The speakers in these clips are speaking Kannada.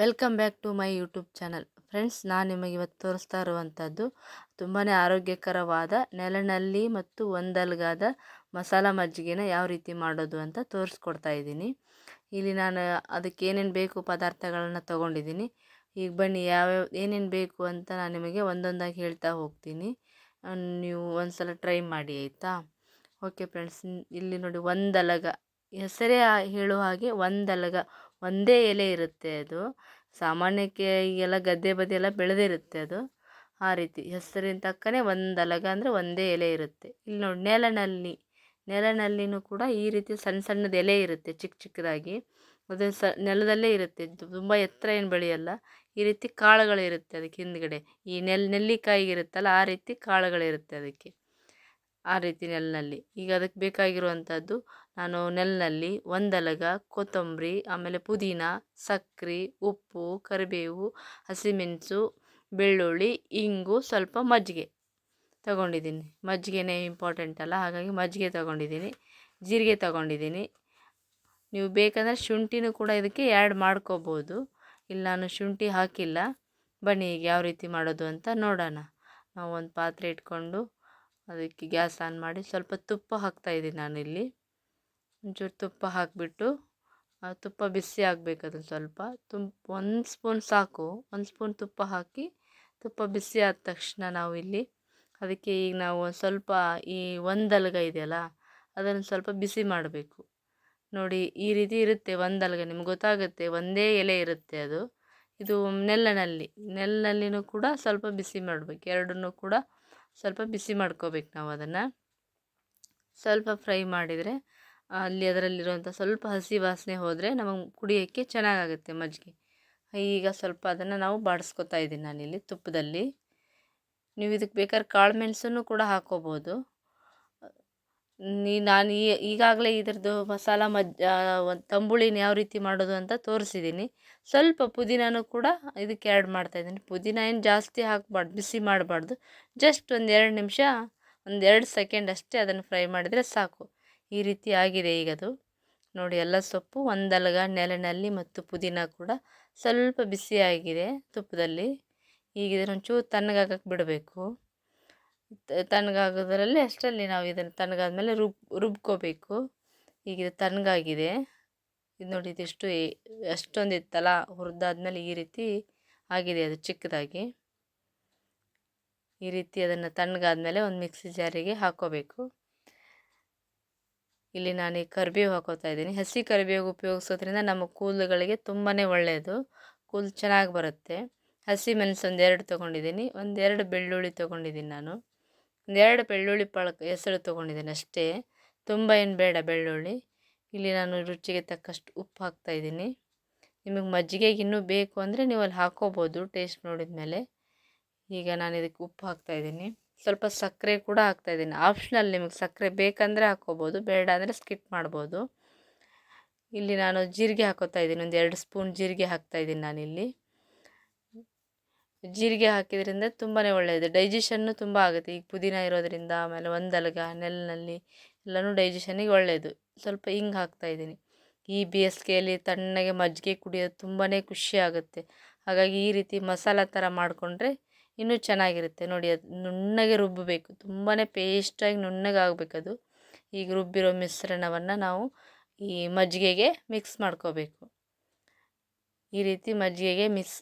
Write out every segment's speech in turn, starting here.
Welcome back to my YouTube channel. Friends, ನಾನು ನಿಮಗೆ ಇವತ್ತು ತೋರಿಸ್ತಾ ಇರುವಂಥದ್ದು ತುಂಬಾ ಆರೋಗ್ಯಕರವಾದ ನೆಲನಲ್ಲಿ ಮತ್ತು ಒಂದಲ್ಗಾದ ಮಸಾಲ ಮಜ್ಜಿಗೆನ ಯಾವ ರೀತಿ ಮಾಡೋದು ಅಂತ ತೋರಿಸ್ಕೊಡ್ತಾ ಇದ್ದೀನಿ. ಇಲ್ಲಿ ನಾನು ಅದಕ್ಕೆ ಏನೇನು ಬೇಕು ಪದಾರ್ಥಗಳನ್ನು ತೊಗೊಂಡಿದ್ದೀನಿ. ಈಗ ಬನ್ನಿ ಯಾವ್ಯಾವ ಏನೇನು ಬೇಕು ಅಂತ ನಾನು ನಿಮಗೆ ಒಂದೊಂದಾಗಿ ಹೇಳ್ತಾ ಹೋಗ್ತೀನಿ. ನೀವು ಒಂದು ಸಲ ಟ್ರೈ ಮಾಡಿ, ಆಯಿತಾ? ಓಕೆ, ಫ್ರೆಂಡ್ಸ್, ಇಲ್ಲಿ ನೋಡಿ ಒಂದಲಗ ಹೆಸರೇ ಹೇಳುವ ಹಾಗೆ ಒಂದಲಗ, ಒಂದೇ ಎಲೆ ಇರುತ್ತೆ ಅದು. ಸಾಮಾನ್ಯಕ್ಕೆ ಈಗೆಲ್ಲ ಗದ್ದೆ ಬದಿ ಎಲ್ಲ ಬೆಳೆದಿರುತ್ತೆ ಅದು. ಆ ರೀತಿ ಹೆಸರಿನ ತಕ್ಕನೇ ಒಂದಲಗ ಅಂದರೆ ಒಂದೇ ಎಲೆ ಇರುತ್ತೆ. ಇಲ್ಲಿ ನೋಡಿ ನೆಲನಲ್ಲಿ ನೆಲನಲ್ಲಿನೂ ಕೂಡ ಈ ರೀತಿ ಸಣ್ಣ ಸಣ್ಣದ ಎಲೆ ಇರುತ್ತೆ ಚಿಕ್ಕ ಚಿಕ್ಕದಾಗಿ. ಅದು ಸ ನೆಲದಲ್ಲೇ ಇರುತ್ತೆ. ತುಂಬ ಎತ್ತರ ಏನು ಬೆಳೆಯಲ್ಲ, ಈ ರೀತಿ ಕಾಳುಗಳಿರುತ್ತೆ ಅದಕ್ಕೆ ಹಿಂದ್ಗಡೆ. ಈ ನೆಲ್ ನೆಲ್ಲಿಕಾಯಿ ಇರುತ್ತಲ್ಲ ಆ ರೀತಿ ಕಾಳುಗಳಿರುತ್ತೆ ಅದಕ್ಕೆ. ಆ ರೀತಿ ನೆಲನಲ್ಲಿ ಈಗ ಅದಕ್ಕೆ ಬೇಕಾಗಿರುವಂಥದ್ದು ನಾನು ನೆಲ್ಲಿನಲ್ಲಿ ಒಂದಲಗ, ಕೊತ್ತಂಬರಿ, ಆಮೇಲೆ ಪುದೀನ, ಸಕ್ರೆ, ಉಪ್ಪು, ಕರಿಬೇವು, ಹಸಿಮೆಣಸು, ಬೆಳ್ಳುಳ್ಳಿ, ಇಂಗು, ಸ್ವಲ್ಪ ಮಜ್ಜಿಗೆ ತಗೊಂಡಿದ್ದೀನಿ. ಮಜ್ಜಿಗೆನೇ ಇಂಪಾರ್ಟೆಂಟ್ ಅಲ್ಲ, ಹಾಗಾಗಿ ಮಜ್ಜಿಗೆ ತಗೊಂಡಿದ್ದೀನಿ, ಜೀರಿಗೆ ತಗೊಂಡಿದ್ದೀನಿ. ನೀವು ಬೇಕಂದರೆ ಶುಂಠಿನೂ ಕೂಡ ಇದಕ್ಕೆ ಆ್ಯಡ್ ಮಾಡ್ಕೋಬೋದು. ಇಲ್ಲಿ ನಾನು ಶುಂಠಿ ಹಾಕಿಲ್ಲ, ಬನ್ನಿ ಈಗ ಯಾವ ರೀತಿ ಮಾಡೋದು ಅಂತ ನೋಡೋಣ. ನಾವು ಒಂದು ಪಾತ್ರೆ ಇಟ್ಕೊಂಡು ಅದಕ್ಕೆ ಗ್ಯಾಸ್ ಆನ್ ಮಾಡಿ ಸ್ವಲ್ಪ ತುಪ್ಪ ಹಾಕ್ತಾಯಿದ್ದೀನಿ ನಾನಿಲ್ಲಿ. ಒಂಚೂರು ತುಪ್ಪ ಹಾಕಿಬಿಟ್ಟು ತುಪ್ಪ ಬಿಸಿ ಆಗಬೇಕು ಅದನ್ನು ಸ್ವಲ್ಪ. ತುಪ್ಪ ಒಂದು ಸ್ಪೂನ್ ಸಾಕು. ಒಂದು ಸ್ಪೂನ್ ತುಪ್ಪ ಹಾಕಿ ತುಪ್ಪ ಬಿಸಿ ಆದ ತಕ್ಷಣ ನಾವು ಇಲ್ಲಿ ಅದಕ್ಕೆ ಈಗ ನಾವು ಸ್ವಲ್ಪ ಈ ಒಂದಲ್ಗ ಇದೆಯಲ್ಲ, ಅದನ್ನು ಸ್ವಲ್ಪ ಬಿಸಿ ಮಾಡಬೇಕು. ನೋಡಿ, ಈ ರೀತಿ ಇರುತ್ತೆ ಒಂದಲ್ಗ ನಿಮ್ಗೆ ಗೊತ್ತಾಗುತ್ತೆ, ಒಂದೇ ಎಲೆ ಇರುತ್ತೆ ಅದು. ಇದು ನೆಲ್ಲನಲ್ಲಿ. ನೆಲ್ಲನಲ್ಲಿನೂ ಕೂಡ ಸ್ವಲ್ಪ ಬಿಸಿ ಮಾಡಬೇಕು. ಎರಡನ್ನೂ ಕೂಡ ಸ್ವಲ್ಪ ಬಿಸಿ ಮಾಡ್ಕೋಬೇಕು ನಾವು ಅದನ್ನು. ಸ್ವಲ್ಪ ಫ್ರೈ ಮಾಡಿದರೆ ಅಲ್ಲಿ ಅದರಲ್ಲಿರುವಂಥ ಸ್ವಲ್ಪ ಹಸಿ ವಾಸನೆ ಹೋದರೆ ನಮಗೆ ಕುಡಿಯೋಕ್ಕೆ ಚೆನ್ನಾಗಾಗುತ್ತೆ ಮಜ್ಜಿಗೆ. ಈಗ ಸ್ವಲ್ಪ ಅದನ್ನು ನಾವು ಬಾಡಿಸ್ಕೊತಾ ಇದ್ದೀನಿ ನಾನಿಲ್ಲಿ ತುಪ್ಪದಲ್ಲಿ. ನೀವು ಇದಕ್ಕೆ ಬೇಕಾದ್ರೆ ಕಾಳು ಮೆಣಸನ್ನು ಕೂಡ ಹಾಕ್ಕೋಬೋದು ನೀ ನಾನು ಈ ಈಗಾಗಲೇ ಇದ್ರದ್ದು ಮಸಾಲ ಮಜ್ಜ ತಂಬುಳಿನ ಯಾವ ರೀತಿ ಮಾಡೋದು ಅಂತ ತೋರಿಸಿದ್ದೀನಿ. ಸ್ವಲ್ಪ ಪುದೀನೂ ಕೂಡ ಇದಕ್ಕೆ ಆ್ಯಡ್ ಮಾಡ್ತಾಯಿದ್ದೀನಿ ಪುದೀನ ಏನು ಜಾಸ್ತಿ ಹಾಕಬಾರ್ದು, ಬಿಸಿ ಮಾಡಬಾರ್ದು. ಜಸ್ಟ್ ಒಂದು ಎರಡು ನಿಮಿಷ, ಒಂದು ಎರಡು ಸೆಕೆಂಡ್ ಅಷ್ಟೇ ಅದನ್ನು ಫ್ರೈ ಮಾಡಿದರೆ ಸಾಕು. ಈ ರೀತಿ ಆಗಿದೆ ಈಗ ಅದು. ನೋಡಿ, ಎಲ್ಲ ಸೊಪ್ಪು ಒಂದಲಗ ನೆಲನಲ್ಲಿ ಮತ್ತು ಪುದೀನ ಕೂಡ ಸ್ವಲ್ಪ ಬಿಸಿಯಾಗಿದೆ ತುಪ್ಪದಲ್ಲಿ. ಈಗ ಇದನ್ನು ಒಂಚೂರು ತಣ್ಣಗಾಗಕ್ಕೆ ಬಿಡಬೇಕು. ತಣ್ಣಗಾಗೋದ್ರಲ್ಲಿ ಅಷ್ಟರಲ್ಲಿ ನಾವು ಇದನ್ನು ತಣ್ಣಗಾದ್ಮೇಲೆ ರುಬ್, ರುಬ್ಕೋಬೇಕು. ಈಗ ಇದು ತಣ್ಣಗಾಗಿದೆ. ಇದು ನೋಡಿ, ಇದೆಷ್ಟು ಅಷ್ಟೊಂದು ಇತ್ತಲ್ಲ, ಹುರಿದಾದ್ಮೇಲೆ ಈ ರೀತಿ ಆಗಿದೆ ಅದು ಚಿಕ್ಕದಾಗಿ. ಈ ರೀತಿ ಅದನ್ನು ತಣ್ಣಗಾದ್ಮೇಲೆ ಒಂದು ಮಿಕ್ಸಿ ಜಾರಿಗೆ ಹಾಕ್ಕೋಬೇಕು ಇಲ್ಲಿ ನಾನು ಈ ಕರಿಬೇವು ಹಾಕೋತಾ ಇದ್ದೀನಿ. ಹಸಿ ಕರಿಬೇವು ಉಪಯೋಗಿಸೋದ್ರಿಂದ ನಮ್ಮ ಕೂದಲುಗಳಿಗೆ ತುಂಬಾ ಒಳ್ಳೆಯದು. ಕೂದಲು ಚೆನ್ನಾಗಿ ಬರುತ್ತೆ. ಹಸಿ ಮೆಣಸು ಒಂದೆರಡು ತೊಗೊಂಡಿದ್ದೀನಿ. ಒಂದೆರಡು ಬೆಳ್ಳುಳ್ಳಿ ತೊಗೊಂಡಿದ್ದೀನಿ ನಾನು. ಒಂದೆರಡು ಬೆಳ್ಳುಳ್ಳಿ ಪಳಕ ಹೆಸರು ತೊಗೊಂಡಿದ್ದೀನಿ ಅಷ್ಟೇ. ತುಂಬ ಏನು ಬೇಡ ಬೆಳ್ಳುಳ್ಳಿ. ಇಲ್ಲಿ ನಾನು ರುಚಿಗೆ ತಕ್ಕಷ್ಟು ಉಪ್ಪು ಹಾಕ್ತಾಯಿದ್ದೀನಿ ನಿಮಗೆ ಮಜ್ಜಿಗೆಗೆ ಇನ್ನೂ ಬೇಕು ಅಂದರೆ ನೀವು ಅಲ್ಲಿ ಹಾಕ್ಕೋಬೋದು ಟೇಸ್ಟ್ ನೋಡಿದ ಮೇಲೆ ಈಗ ನಾನು ಇದಕ್ಕೆ ಉಪ್ಪು ಹಾಕ್ತಾಯಿದ್ದೀನಿ ಸ್ವಲ್ಪ ಸಕ್ಕರೆ ಕೂಡ ಹಾಕ್ತಾಯಿದ್ದೀನಿ ಆಪ್ಷನಲ್ ನಿಮಗೆ ಸಕ್ಕರೆ ಬೇಕಂದರೆ ಹಾಕ್ಕೋಬೋದು, ಬೇಡ ಅಂದರೆ ಸ್ಕಿಪ್ ಮಾಡ್ಬೋದು. ಇಲ್ಲಿ ನಾನು ಜೀರಿಗೆ ಹಾಕೋತಾ ಇದ್ದೀನಿ, ಒಂದು ಎರಡು ಸ್ಪೂನ್ ಜೀರಿಗೆ ಹಾಕ್ತಾಯಿದ್ದೀನಿ ನಾನಿಲ್ಲಿ. ಜೀರಿಗೆ ಹಾಕಿದ್ರಿಂದ ತುಂಬಾ ಒಳ್ಳೆಯದು ಡೈಜೆಷನ್ನು ತುಂಬ ಆಗುತ್ತೆ. ಈಗ ಪುದೀನ ಇರೋದ್ರಿಂದ, ಆಮೇಲೆ ಒಂದಲ್ಗ ನೆಲ್ಲಿನಲ್ಲಿ ಎಲ್ಲನೂ ಡೈಜೆಷನಿಗೆ ಒಳ್ಳೆಯದು ಸ್ವಲ್ಪ ಹಿಂಗೆ ಹಾಕ್ತಾಯಿದ್ದೀನಿ ಈ ಬೇಸಿಗೆಯಲ್ಲಿ ತಣ್ಣಗೆ ಮಜ್ಜಿಗೆ ಕುಡಿಯೋದು ತುಂಬಾ ಖುಷಿ ಆಗುತ್ತೆ. ಹಾಗಾಗಿ ಈ ರೀತಿ ಮಸಾಲ ಥರ ಮಾಡಿಕೊಂಡ್ರೆ ಇನ್ನೂ ಚೆನ್ನಾಗಿರುತ್ತೆ. ನೋಡಿ, ಅದು ನುಣ್ಣಗೆ ರುಬ್ಬಬೇಕು. ತುಂಬಾ ಪೇಸ್ಟಾಗಿ ನುಣ್ಣಗೆ ಆಗಬೇಕದು. ಈಗ ರುಬ್ಬಿರೋ ಮಿಶ್ರಣವನ್ನು ನಾವು ಈ ಮಜ್ಜಿಗೆಗೆ ಮಿಕ್ಸ್ ಮಾಡ್ಕೋಬೇಕು. ಈ ರೀತಿ ಮಜ್ಜಿಗೆಗೆ ಮಿಕ್ಸ್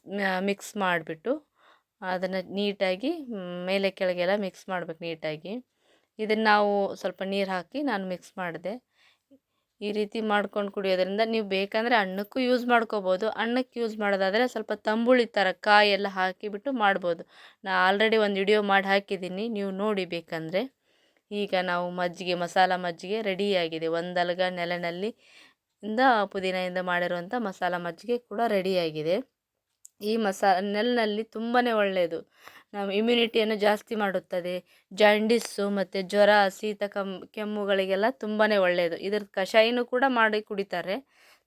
ಮಿಕ್ಸ್ ಮಾಡಿಬಿಟ್ಟು ಅದನ್ನು ನೀಟಾಗಿ ಮೇಲೆ ಕೆಳಗೆಲ್ಲ ಮಿಕ್ಸ್ ಮಾಡ್ಬೇಕು ನೀಟಾಗಿ. ಇದನ್ನು ನಾವು ಸ್ವಲ್ಪ ನೀರು ಹಾಕಿ ನಾನು ಮಿಕ್ಸ್ ಮಾಡಿದೆ. ಈ ರೀತಿ ಮಾಡ್ಕೊಂಡು ಕುಡಿಯೋದ್ರಿಂದ ನೀವು ಬೇಕಂದರೆ ಅನ್ನಕ್ಕೂ ಯೂಸ್ ಮಾಡ್ಕೋಬೋದು. ಅನ್ನಕ್ಕೆ ಯೂಸ್ ಮಾಡೋದಾದರೆ ಸ್ವಲ್ಪ ತಂಬುಳಿ ಥರ ಕಾಯಿ ಎಲ್ಲ ಹಾಕಿಬಿಟ್ಟು ಮಾಡ್ಬೋದು. ನಾ ಆಲ್ರೆಡಿ ಒಂದು ವಿಡಿಯೋ ಮಾಡಿ ಹಾಕಿದ್ದೀನಿ, ನೀವು ನೋಡಿ ಬೇಕಂದರೆ. ಈಗ ನಾವು ಮಜ್ಜಿಗೆ, ಮಸಾಲ ಮಜ್ಜಿಗೆ ರೆಡಿಯಾಗಿದೆ ಒಂದಲಗ ನೆಲನಲ್ಲಿ ಇಂದ ಪುದೀನದಿಂದ ಮಾಡಿರುವಂಥ ಮಸಾಲ ಮಜ್ಜಿಗೆ ಕೂಡ ರೆಡಿಯಾಗಿದೆ ಈ ಮಸಾ, ನೆಲನಲ್ಲಿ ತುಂಬಾ ಒಳ್ಳೆಯದು ನಾವು ಇಮ್ಯುನಿಟಿಯನ್ನು ಜಾಸ್ತಿ ಮಾಡುತ್ತದೆ. ಜಾಂಡಿಸ್ಸು ಮತ್ತು ಜ್ವರ, ಶೀತ, ಕಮ್, ಕೆಮ್ಮುಗಳಿಗೆಲ್ಲ ತುಂಬಾ ಒಳ್ಳೆಯದು ಇದ್ರ ಕಷಾಯನೂ ಕೂಡ ಮಾಡಿ ಕುಡಿತಾರೆ.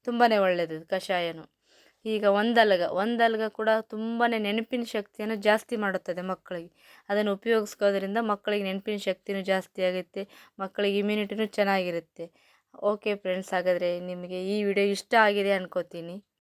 ತುಂಬಾ ಒಳ್ಳೆಯದು ಇದು ಕಷಾಯನೂ. ಈಗ ಒಂದಲ್ಗ ಒಂದಲ್ಗ ಕೂಡ ತುಂಬಾ ನೆನಪಿನ ಶಕ್ತಿಯನ್ನು ಜಾಸ್ತಿ ಮಾಡುತ್ತದೆ ಮಕ್ಕಳಿಗೆ. ಅದನ್ನು ಉಪಯೋಗಿಸ್ಕೋದ್ರಿಂದ ಮಕ್ಕಳಿಗೆ ನೆನಪಿನ ಶಕ್ತಿನೂ ಜಾಸ್ತಿ ಆಗುತ್ತೆ. ಮಕ್ಕಳಿಗೆ ಇಮ್ಯುನಿಟಿನೂ ಚೆನ್ನಾಗಿರುತ್ತೆ. ಓಕೆ ಫ್ರೆಂಡ್ಸ್ ಹಾಗಾದರೆ ನಿಮಗೆ ಈ ವಿಡಿಯೋ ಇಷ್ಟ ಆಗಿದೆ ಅನ್ಕೋತೀನಿ.